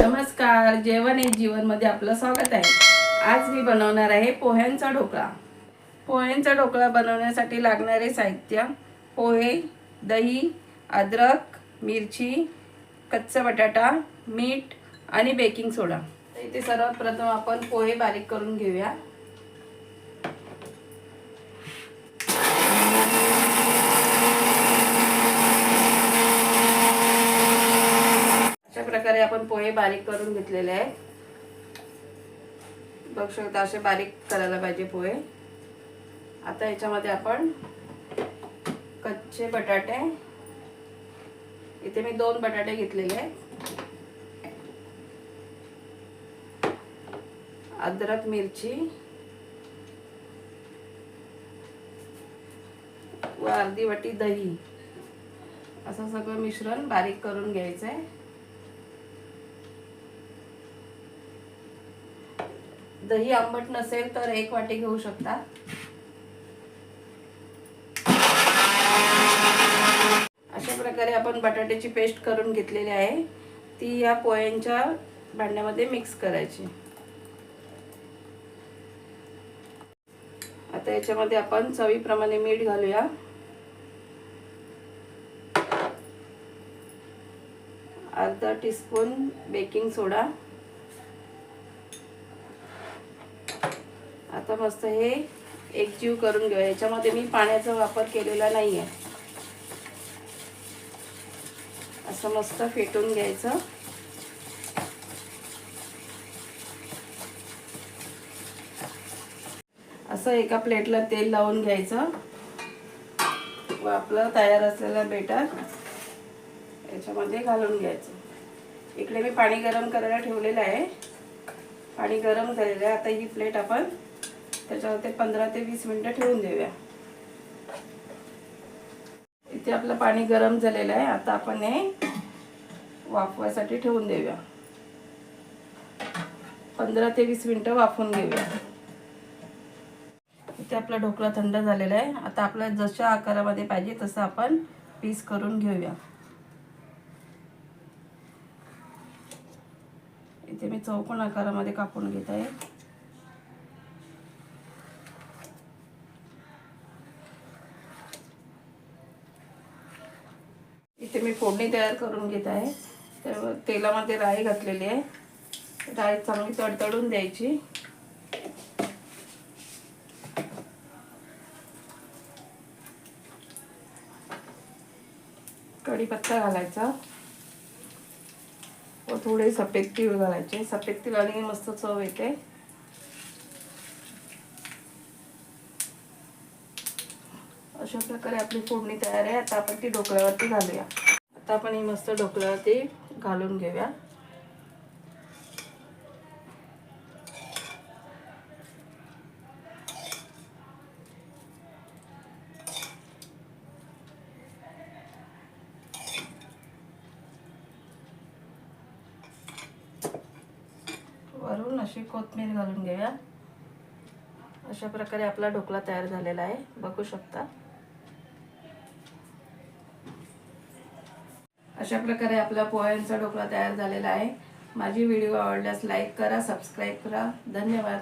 नमस्कार जेवण एक जीवनमध्ये आपलं स्वागत आहे. आज मी बनवणार आहे पोह्यांचा ढोकळा. पोह्यांचा ढोकळा बनवण्यासाठी लागणारे साहित्य पोहे दही अद्रक मिरची कच्चा बटाटा मीठ आणि बेकिंग सोडा. इथे सर्वात प्रथम आपण पोहे बारीक करून घेऊया अशा प्रकारे आपण पोहे बारीक करून घेतलेले आहेत. बघू शकता असे बारीक करायला पाहिजे पोहे. आता याच्यामध्ये आपण कच्चे बटाटे इथे मी दोन बटाटे घेतलेले आहेत. अद्रक मिरची व अर्धी वाटी दही. असं सगळं मिश्रण बारीक करून घ्यायचं आहे दही आंबट नसेल तर एक वाटी घेऊ शकता. अशा प्रकारे आपण बटाट्याची पेस्ट करून घेतलेली आहे. ती या पोह्यांच्या भांड्यामध्ये मिक्स करायची. आता याच्यामध्ये आपण चवीप्रमाणे मीठ घालूया. अर्धा टीस्पून बेकिंग सोडा आता मस्त हे एकजीव करून घेऊया. याच्यामध्ये मी पाण्याचा वापर केलेला नाही आहे असं मस्त फेटून घ्यायचं. असं एका प्लेटला तेल लावून घ्यायचं. व आपलं तयार असलेलं बेटर याच्यामध्ये घालून घ्यायचं. इकडे मी पाणी गरम करायला ठेवलेलं आहे. पाणी गरम झालेलं आहे. आता ही प्लेट आपण त्याच्यावरती पंधरा ते वीस मिनटं ठेवून देऊया. इथे आपलं पाणी गरम झालेलं आहे. आता आपण हे वाफवायसाठी ठेवून देऊया. पंधरा ते वीस मिनटं वाफून घेऊया. इथे आपला ढोकळा थंड झालेला आहे. आता आपल्या जशा आकारामध्ये पाहिजे तसं आपण पीस करून घेऊया. इथे मी चौकोन आकारामध्ये कापून घेत आहे. इथे मी फोडणी तयार करून घेत आहे. तर तेलामध्ये राई घातलेली आहे. राई चांगली तडतडून द्यायची. कढीपत्ता घालायचा. व थोडे सफेद तीळ घालायचे. सफेद तिळाने मस्त चव येते. अशा प्रकारे आपली फोडणी तयार आहे. आता आपण ती ढोकळ्यावरती घालूया. आता आपण ही मस्त ढोकळ्यावरती घालून घेऊया. वरून अशी कोथमीर घालून घेऊया. अशा प्रकारे आपला ढोकळा तयार झालेला आहे. बघू शकता. अशा प्रकारे आपला पोह्यांचा ढोकळा तयार झालेला आहे. माझी व्हिडिओ आवडल्यास लाईक करा सबस्क्राईब करा. धन्यवाद.